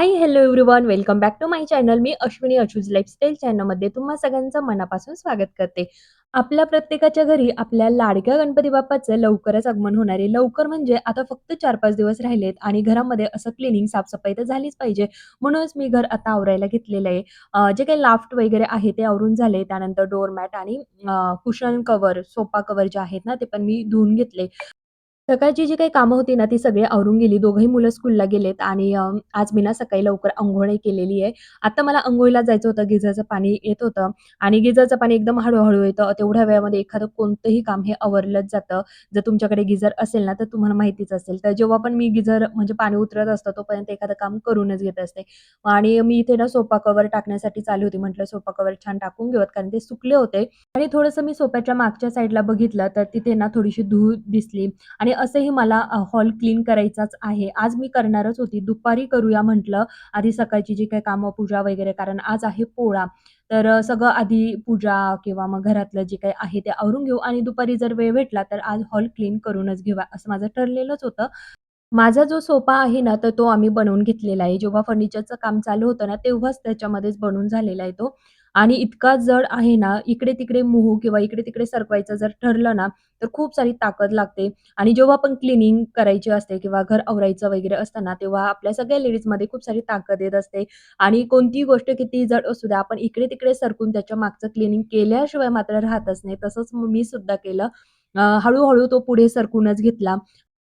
Hi, hello everyone. Welcome back to my channel. मी अश्विनी अचूज lifestyle चॅनलमध्ये तुम्हा सगळ्यांचं मनापासून स्वागत करते. आपल्या प्रत्येकाच्या घरी आपल्या लाडक्या गणपती बाप्पाचं लवकरच आगमन होणार आहे. लवकर म्हणजे आता फक्त 4-5 दिवस राहिलेत आणि घरामध्ये असं क्लिनिंग साफसफाई तर झालीच पाहिजे. म्हणूनच मी घर आता आवरायला घेतलेलं आहे. जे काही लाफ्ट वगैरे आहे ते आवरून झाले. त्यानंतर डोअर मॅट आणि कुशन कव्हर, सोफा कव्हर जे आहेत ना, ते पण मी धुवून घेतले. सकाळची जी काही कामं होती ना, ती सगळी आवरून गेली. दोघंही मुलं स्कूलला गेलेत आणि अ, आज मी ना सकाळी लवकर अंघोळ केलेली आहे. आता मला अंघोळीला जायचं होतं. गिझरचं पाणी येत होतं आणि गिझरचं पाणी एकदम हळू-हळू येतं. तेवढ्या वेळामध्ये एखादं कोणतंही काम हे आवरलंच जातं. जर तुमच्याकडे गिझर असेल ना, तर तुम्हाला माहितीच असेल. तर जेव्हा पण मी गिझर म्हणजे पाणी उतरत असतं, तोपर्यंत एखादं काम करूनच घेत असते. आणि मी इथे ना सोफा कव्हर टाकण्यासाठी चालली होती. म्हटलं सोफा कव्हर छान टाकून घेऊयात, कारण ते सुकले होते आणि थोडंसं मी सोफ्याच्या मागच्या साईडला बघितलं, तर तिथे ना थोडीशी धूळ दिसली आणि असंही मला हॉल क्लीन करायचाच आहे. आज मी करणारच होती. दुपारी करूया म्हटलं. आधी सकाळची जी काही कामं, पूजा वगैरे कारण आज आहे पोळा. तर सगळं आधी पूजा किंवा मग घरातलं जे काही आहे ते आवरून घेऊ आणि दुपारी जर वेळ भेटला तर आज हॉल क्लीन करूनच घेऊया, असं माझं ठरलेलंच होतं. माझा जो सोफा आहे ना, तर तो आम्ही बनवून घेतलेला आहे. जेव्हा फर्निचरचं काम चालू होतं ना, तेव्हाच त्याच्यामध्येच बनवून झालेला आहे तो. आणि इतका जड आहे ना, इकडे-तिकडे मूव्ह किंवा इकडे-तिकडे सरकवायचं जर ठरलं ना, तर खूप सारी ताकद लागते. आणि जेव्हा आपण क्लीनिंग करायची असते किंवा घर आवरायचं वगैरे असतं ना, तेव्हा आपल्या सगळ्या लेडीजमध्ये खूप सारी ताकद येत असते. आणि कोणतीही गोष्ट किती जड असू द्या, आपण इकडे-तिकडे सरकून त्याच्या मागचं क्लीनिंग केल्याशिवाय मात्र राहतच नाही. तसंच मी सुद्धा केलं. हळूहळू तो पुढे सरकूनच घेतला.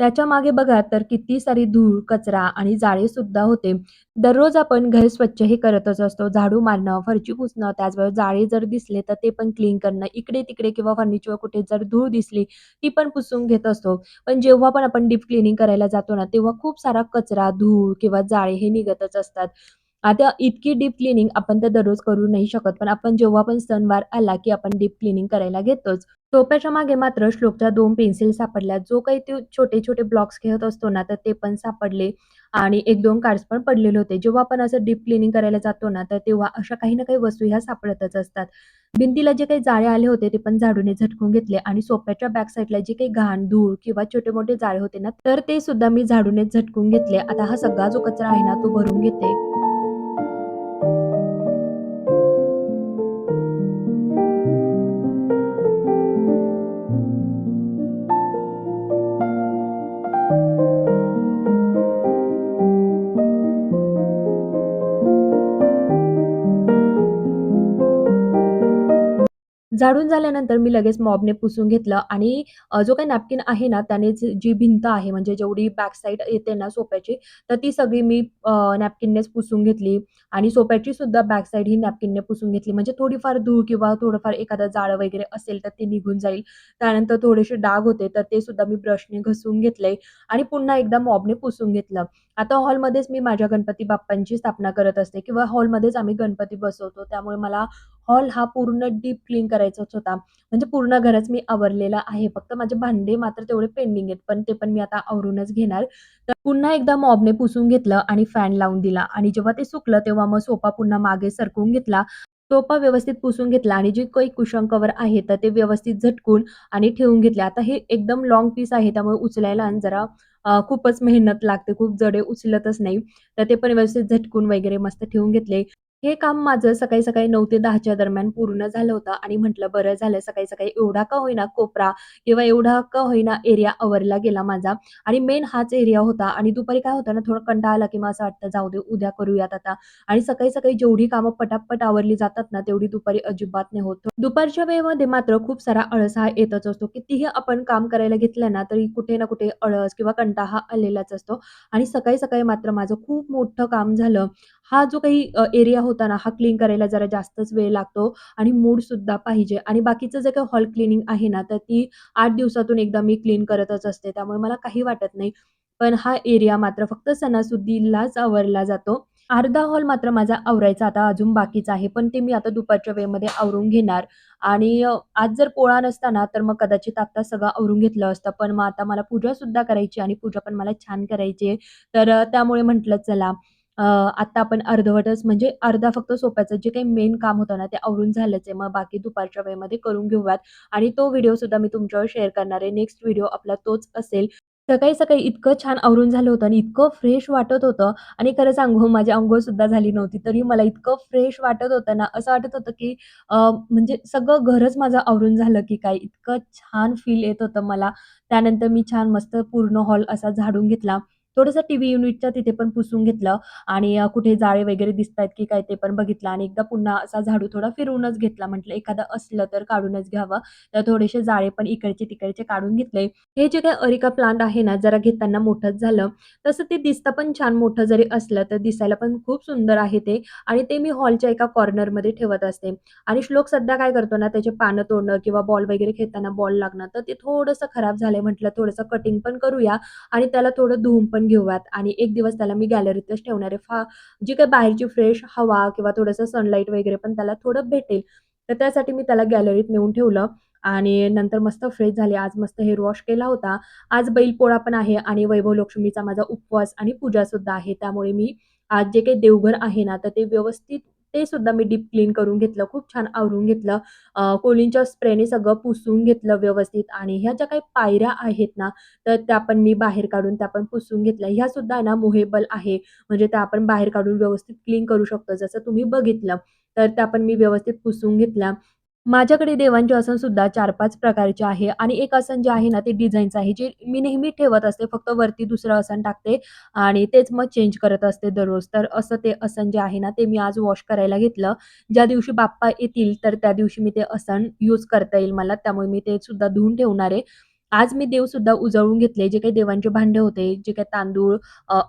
त्याच्यामागे बघा तर किती सारी धूळ, कचरा आणि जाळे सुद्धा होते. दररोज आपण घर स्वच्छ हे करतच असतो. झाडू मारणं, फरची पुसणं, त्याचबरोबर जाळे जर दिसले तर ते पण क्लीन करणं. इकडे-तिकडे किंवा फर्निचरवर कुठे जर धूळ दिसली, ती पण पुसून घेत असतो. पण जेव्हा पण आपण डीप क्लीनिंग करायला जातो ना, तेव्हा खूप सारा कचरा, धूळ किंवा जाळे हे निघतच असतात. आता इतकी डीप क्लिनिंग आपण तर दररोज करू नाही शकत. पण आपण जेव्हा पण सणवार आला, की आपण डीप क्लिनिंग करायला घेतोच. टोप्याच्या मागे मात्र श्लोकच्या दोन पेन्सिल सापडल्या. जो काही ते छोटे-छोटे ब्लॉक्स खेळत असतो ना, तर ते पण सापडले आणि 1-2 कार्ड्स पण पडलेले होते. जेव्हा आपण असं डीप क्लिनिंग करायला जातो ना, तर तेव्हा अशा काही ना काही वस्तू ह्या सापडतच असतात. भिंतीला जे काही जाळे आले होते, ते पण झाडूने झटकून घेतले आणि सोप्याच्या बॅक साईडला जे काही घाण, धूळ किंवा छोटे-मोठे जाळे होते ना, तर ते सुद्धा मी झाडूने झटकून घेतले. आता हा सगळा जो कचरा आहे ना, तो भरून घेते. झाडून झाल्यानंतर मी लगेच मॉबने पुसून घेतलं आणि जो काही नॅपकिन आहे ना, त्यानेच जी भिंत आहे म्हणजे जेवढी बॅक साईड येते ना सोप्याची तर ती सगळी मी नॅपकिननेच पुसून घेतली आणि सोप्याची सुद्धा बॅक साईड ही नॅपकिनने पुसून घेतली. म्हणजे थोडीफार धूळ किंवा थोडंफार एखादं जाळं वगैरे असेल तर ते निघून जाईल. त्यानंतर थोडेसे डाग होते, तर ते सुद्धा मी ब्रशने घसून घेतले आणि पुन्हा एकदा मॉबने पुसून घेतलं. आता हॉलमध्येच मी माझ्या गणपती बाप्पांची स्थापना करत असते किंवा हॉलमध्येच आम्ही गणपती बसवतो. त्यामुळे मला हॉल हा पूर्ण डीप क्लीन करायचाच होता. म्हणजे पूर्ण घरच मी आवरलेला आहे. फक्त माझे भांडे मात्र तेवढे पेंडिंग आहेत. पण ते पण मी आता आवरूनच घेणार. तर पुन्हा एकदा मॉबने पुसून घेतलं आणि फॅन लावून दिला आणि जेव्हा ते सुकलं तेव्हा मग सोफा पुन्हा मागे सरकवून घेतला. टोपा व्यवस्थित पुसून घेतला आणि जे काही कुशंकवर आहे तर ते व्यवस्थित झटकून आणि ठेवून घेतले. आता हे एकदम लॉंग पीस आहे त्यामुळे उचलायला आणि जरा खूपच मेहनत लागते. खूप जडे उचलतच नाही. तर ते पण व्यवस्थित झटकून वगैरे मस्त ठेवून घेतले. हे काम माझं सकाळी-सकाळी नऊ ते 10च्या दरम्यान पूर्ण झालं होतं आणि म्हटलं बरं झालं सकाळी-सकाळी एवढा का होईना कोपरा किंवा एवढा का होईना एरिया आवरला गेला माझा आणि मेन हाच एरिया होता आणि दुपारी काय होतं ना थोडा कंटाळा आला की मग असं वाटतं जाऊ दे उद्या करूयात आता आणि सकाळी-सकाळी जेवढी कामं पटापट आवरली जातात ना तेवढी दुपारी अजिबात नाही होत. दुपारच्या वेळेमध्ये मात्र खूप सारा अळस हा येतच असतो. कितीही आपण काम करायला घेतलं ना तरी कुठे ना कुठे अळस किंवा कंटाळा हा आलेलाच असतो आणि सकाळी-सकाळी मात्र माझं खूप मोठं काम झालं. हा जो काही एरिया होता होताना हा क्लीन करायला जरा जास्तच वेळ लागतो आणि मूड सुद्धा पाहिजे आणि बाकीचं जे काही हॉल क्लीनिंग आहे ना, तर ती आठ दिवसातून एकदा मी क्लीन करतच असते. त्यामुळे मला काही वाटत नाही. पण हा एरिया मात्र फक्त सणासुदीलाच आवरला जातो. अर्धा हॉल मात्र माझा आवरायचा आता अजून बाकीच आहे. पण ते मी आता दुपारच्या वेळेमध्ये आवरून घेणार आणि आज जर पोळा नसता ना, तर मग कदाचित आता सगळं आवरून घेतलं असतं. पण मग आता मला पूजा सुद्धा करायची आणि पूजा पण मला छान करायची आहे. तर त्यामुळे म्हटलं चला आता आपण अर्धवटच म्हणजे अर्धा फक्त सोप्याचं जे काही मेन काम होतं ना, ते आवरून झालंच आहे. मग बाकी दुपारच्या वेळेमध्ये करून घेऊयात आणि तो व्हिडिओ सुद्धा मी तुमच्यावर शेअर करणार आहे. नेक्स्ट व्हिडिओ आपला तोच असेल. सकाळी-सकाळी इतकं छान आवरून झालं होतं आणि इतकं फ्रेश वाटत होतं आणि खरं सांगू माझी अंघोळसुद्धा झाली नव्हती. तरी मला इतकं फ्रेश वाटत होतं ना, असं वाटत होतं की म्हणजे सगळं घरच माझं आवरून झालं की काय, इतकं छान फील येत होतं मला. त्यानंतर मी छान मस्त पूर्ण हॉल असा झाडून घेतला. थोडंसं टीव्ही युनिटच्या तिथे पण पुसून घेतलं आणि कुठे जाळे वगैरे दिसतायत की काय ते पण बघितलं आणि एकदा पुन्हा असा झाडू थोडा फिरवूनच घेतला. म्हटलं एखादं असलं तर काढूनच घ्यावं. तर थोडेसे जाळे पण इकडचे-तिकडचे काढून घेतले. हे जे काही अरिका प्लांट आहे ना, जरा घेताना मोठंच झालं. तसं ते दिसतं पण छान मोठं जरी असलं, तर दिसायला पण खूप सुंदर आहे ते आणि ते मी हॉलच्या एका कॉर्नरमध्ये ठेवत असते. आणि श्लोक सध्या काय करतो ना, त्याचे पानं तोडणं किंवा बॉल वगैरे खेळताना बॉल लागणं, तर ते थोडंसं खराब झालंय. म्हटलं थोडंसं कटिंग पण करूया आणि त्याला थोडं धुवून पण घेऊयात आणि एक दिवस त्याला मी गॅलरीतच ठेवणार आहे. फा जी काही बाहेरची फ्रेश हवा किंवा थोडंसं सनलाईट वगैरे पण त्याला थोडं भेटेल. तर त्यासाठी मी त्याला गॅलरीत नेऊन ठेवलं आणि नंतर मस्त फ्रेश झाले. आज मस्त हेअर वॉश केला होता. आज बैलपोळा पण आहे आणि वैभव लक्ष्मीचा माझा उपवास आणि पूजासुद्धा आहे. त्यामुळे मी आज जे काही देवघर आहे ना, तर ते व्यवस्थित ते सुद्धा मी डीप क्लीन करून घेतलं. खूप छान आवरून घेतलं. कोलिनच्या स्प्रेने सगळं पुसून घेतलं व्यवस्थित आणि ह्या ज्या काही पायऱ्या आहेत ना, तर त्या पण मी बाहेर काढून त्या पण पुसून घेतल्या. ह्या सुद्धा ना मोहेबल आहे. म्हणजे त्या आपण बाहेर काढून व्यवस्थित क्लीन करू शकतो. जसं तुम्ही बघितलं. तर त्या पण मी व्यवस्थित पुसून घेतल्या. माझ्याकडे देवांचे आसन सुद्धा 4-5 प्रकारचे आहे आणि एक आसन जे आहे ना, ते डिझाईनचं आहे, जे मी नेहमी ठेवत असते. फक्त वरती दुसरं आसन टाकते आणि तेच मग चेंज करत असते दररोज. तर असं ते आसन जे आहे ना, ते मी आज वॉश करायला घेतलं. ज्या दिवशी बाप्पा येतील, तर त्या दिवशी मी ते आसन यूज करता येईल मला. त्यामुळे मी ते सुद्धा धुवून ठेवणार आहे. आज मी देवसुद्धा उजळून घेतले. जे काही देवांचे भांडे होते, जे काही तांदूळ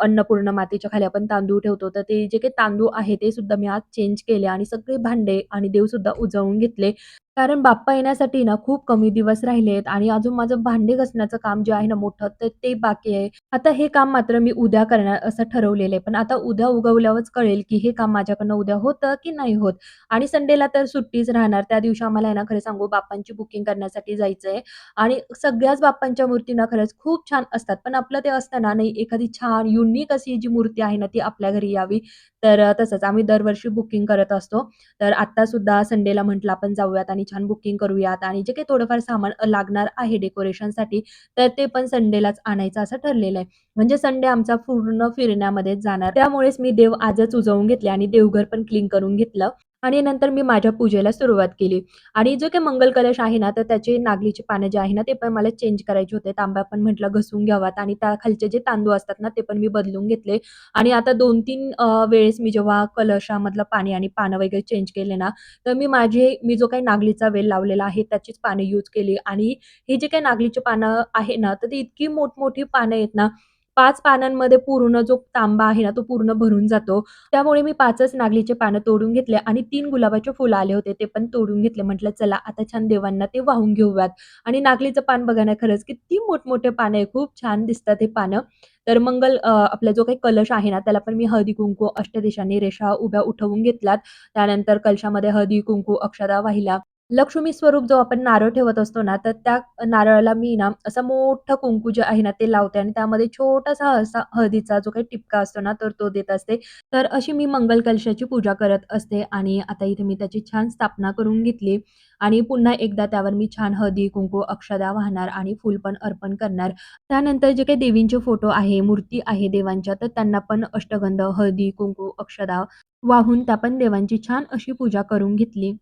अन्नपूर्ण मातीच्या खाली आपण तांदूळ ठेवतो, तर ते जे काही तांदूळ आहे, ते सुद्धा मी आज चेंज केले आणि सगळे भांडे आणि देवसुद्धा उजळून घेतले. कारण बाप्पा येण्यासाठी ना खूप कमी दिवस राहिलेत आणि अजून माझं भांडे घासण्याचं काम जे आहे ना मोठं, तर ते बाकी आहे. आता हे काम मात्र मी उद्या करणार असं ठरवलेलं आहे. पण आता उद्या उगवल्यावरच कळेल, की हे काम माझ्याकडनं उद्या होतं की नाही होत. आणि संडेला तर सुट्टीच राहणार. त्या दिवशी आम्हाला आहे ना खरं सांगू बाप्पांची बुकिंग करण्यासाठी जायचंय आणि सगळ्याच बाप्पांच्या मूर्ती ना खरंच खूप छान असतात. पण आपलं ते असतं ना, नाही एखादी छान युनिक अशी जी मूर्ती आहे ना, ती आपल्या घरी यावी. तर तसंच आम्ही दरवर्षी बुकिंग करत असतो. तर आत्तासुद्धा संडेला म्हटलं आपण जाऊयात आणि छान बुकिंग करूयात आणि जे काही थोडंफार सामान लागणार आहे डेकोरेशनसाठी, तर ते पण संडेलाच आणायचं असं ठरलेलं आहे. म्हणजे संडे आमचा पूर्ण फिरण्यामध्ये जाणार. त्यामुळेच मी देव आजच उजवून घेतले आणि देवघर पण क्लीन करून घेतलं आणि नंतर मी माझ्या पूजेला सुरुवात केली. आणि जो काही मंगल कलश आहे ना, तर त्याचे नागलीची पानं जे आहे ना, ते पण मला चेंज करायचे होते. तांब्या पण म्हटलं घसून घ्यावात आणि त्या खालचे जे तांदूळ असतात ना, ते पण मी बदलून घेतले आणि आता दोन तीन वेळेस मी जेव्हा कलशामधलं पाणी आणि पानं वगैरे चेंज केले ना, तर मी माझे मी जो काही नागलीचा वेल लावलेला आहे, त्याचीच पानं यूज केली आणि ही जे काही नागलीची पानं आहे ना, तर ती इतकी मोठमोठी पानं आहेत ना, पाच पानांमध्ये पूर्ण जो तांबा आहे ना, तो पूर्ण भरून जातो. त्यामुळे मी पाचच नागलीचे पानं तोडून घेतले आणि तीन गुलाबाचे फुलं आले होते, ते पण तोडून घेतले. म्हटलं चला आता छान देवांना ते वाहून घेऊयात आणि नागलीचं पान बघा ना, खरंच किती मोठमोठे पानं आहे. खूप छान दिसतात हे पानं. तर मंगल आपला जो काही कलश आहे ना, त्याला पण मी हळदी-कुंकू अष्टदिशांनी रेषा उभ्या उठवून घेतल्यात. त्यानंतर कलशामध्ये हळदी-कुंकू, अक्षदा वाहिला लक्ष्मी स्वरूप जो आपण नारळ ठेवत असतो ना, तर त्या नारळाला मी ना, असं मोठं कुंकू जे आहे ना, ते लावते आणि त्यामध्ये छोटासा असा हळदीचा जो काही टिपका असतो ना, तर तो देत असते. तर अशी मी मंगल कलशाची पूजा करत असते आणि आता इथे मी त्याची छान स्थापना करून घेतली आणि पुन्हा एकदा त्यावर मी छान हळदी, कुंकू, अक्षदा वाहणार आणि फूल पण अर्पण करणार. त्यानंतर जे काही देवींचे फोटो आहे, मूर्ती आहे देवांच्या, तर त्यांना पण अष्टगंध, हळदी, कुंकू, अक्षदा वाहून त्या पण देवांची छान अशी पूजा करून घेतली.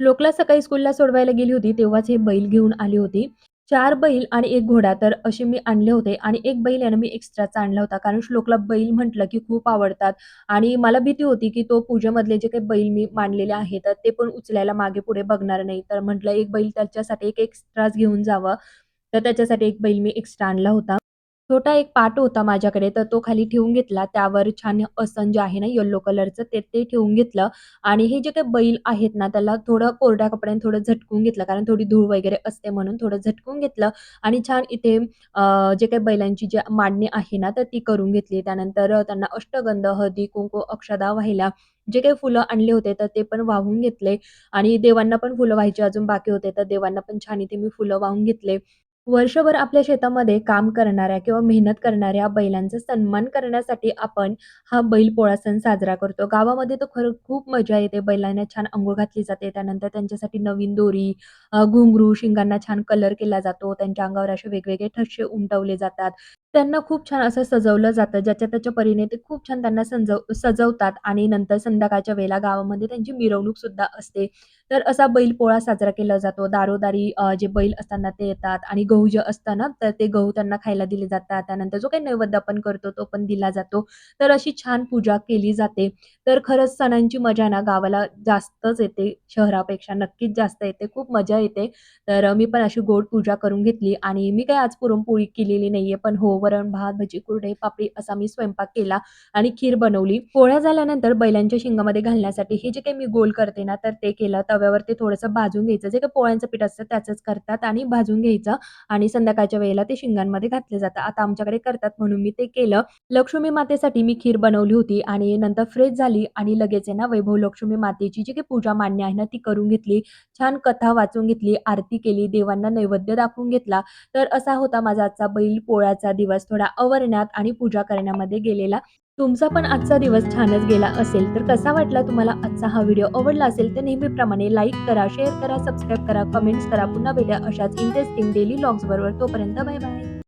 श्लोकला सकाळी स्कूलला सोडवायला गेली होती, तेव्हाच हे बैल घेऊन आली होती. चार बैल आणि एक घोडा तर असे मी आणले होते आणि एक बैल यानं मी एक्स्ट्राचा आणला होता. कारण श्लोकला बैल म्हटलं की खूप आवडतात आणि मला भीती होती की तो पूजेमधले जे काही बैल मी मांडलेले आहेत, ते पण उचलायला मागे-पुढे बघणार नाही. तर म्हटलं एक बैल त्याच्यासाठी एक एक्स्ट्राच घेऊन जावं. तर त्याच्यासाठी एक बैल मी एक्स्ट्रा आणला होता. छोटा एक पाट होता माझ्याकडे, तर तो खाली ठेवून घेतला. त्यावर छान असन जे आहे ना येल्लो कलरचं ते ते ठेवून घेतलं आणि हे जे काही बैल आहेत ना, त्याला थोडं कोरड्या कपड्याने थोडं झटकून घेतलं. कारण थोडी धूळ वगैरे असते म्हणून थोडं झटकून घेतलं आणि छान इथे जे काही बैलांची जी मांडणी आहे ना, तर ती करून घेतली. त्यानंतर त्यांना अष्टगंध, हळदी, कुंकू, अक्षदा व्हायला जे काही फुलं आणले होते, तर ते पण वाहून घेतले आणि देवांना पण फुलं व्हायची अजून बाकी होते, तर देवांना पण छान इथे मी फुलं वाहून घेतले. वर्षभर आपल्या शेतामध्ये काम करणाऱ्या किंवा मेहनत करणाऱ्या बैलांचा सन्मान करण्यासाठी आपण हा बैलपोळा सण साजरा करतो. गावामध्ये तर खरं खूप मजा येते. बैलांना छान अंघोळ घातली जाते. त्यानंतर त्यांच्यासाठी नवीन दोरी, घुंगरू, शिंगांना छान कलर केला जातो. त्यांच्या अंगावर असे वेगवेगळे ठसे उमटवले जातात. त्यांना खूप छान असं सजवलं जातं. ज्याच्या त्याच्या परीने ते खूप छान त्यांना सजव सजवतात आणि नंतर संध्याकाळच्या वेळेला गावामध्ये त्यांची मिरवणूक सुद्धा असते. तर असा बैलपोळा साजरा केला जातो. दारोदारी जे बैल असतात ना, ते येतात आणि गहू जे असतं ना, तर ते गहू त्यांना खायला दिले जातात. त्यानंतर जो काही नैवेद्य आपण करतो, तो पण दिला जातो. तर अशी छान पूजा केली जाते. तर खरंच सणांची मजा ना गावाला जास्तच येते, शहरापेक्षा नक्कीच जास्त येते. खूप मजा येते. तर मी पण अशी गोड पूजा करून घेतली आणि मी काही आज पुरणपोळी केलेली नाहीये, पण हो, वरण-भात, भजी, कुरडे पापडी असा मी स्वयंपाक केला आणि खीर बनवली. पोळ्या झाल्यानंतर बैलांच्या शिंगामध्ये घालण्यासाठी हे जे काही मी गोल करते ना, तर ते केलं. तव्यावर ते थोडंसं भाजून घ्यायचं. जे काही पोळ्यांचं पीठ असतं त्याचंच करतात आणि भाजून घ्यायचं आणि संध्याकाळच्या वेळेला ते शिंगांमध्ये घातले जातं. आता आमच्याकडे करतात म्हणून मी ते केलं. लक्ष्मी मातेसाठी मी खीर बनवली होती आणि नंतर फ्रेश झाली आणि लगेच आहे ना वैभव लक्ष्मी मातेची जी काही पूजा मान्य आहे ना, ती करून घेतली. छान कथा वाचून घेतली, आरती केली, देवांना नैवेद्य दाखवून घेतला. तर असा होता माझा आजचा बैल पोळ्याचा दिवस. थोडा अवरण्यात आणि पूजा करण्यामध्ये गेलेला. तुमचा पण आजचा दिवस छानच गेला असेल, तर कसा वाटला तुम्हाला आजचा हा व्हिडिओ? आवडला असेल तर नेहमीप्रमाणे लाईक करा, शेअर करा, सबस्क्राईब करा, कमेंट्स करा. पुन्हा भेटा अशाच इंटरेस्टिंग डेली व्लॉग्सबरोबर. तोपर्यंत बाय बाय.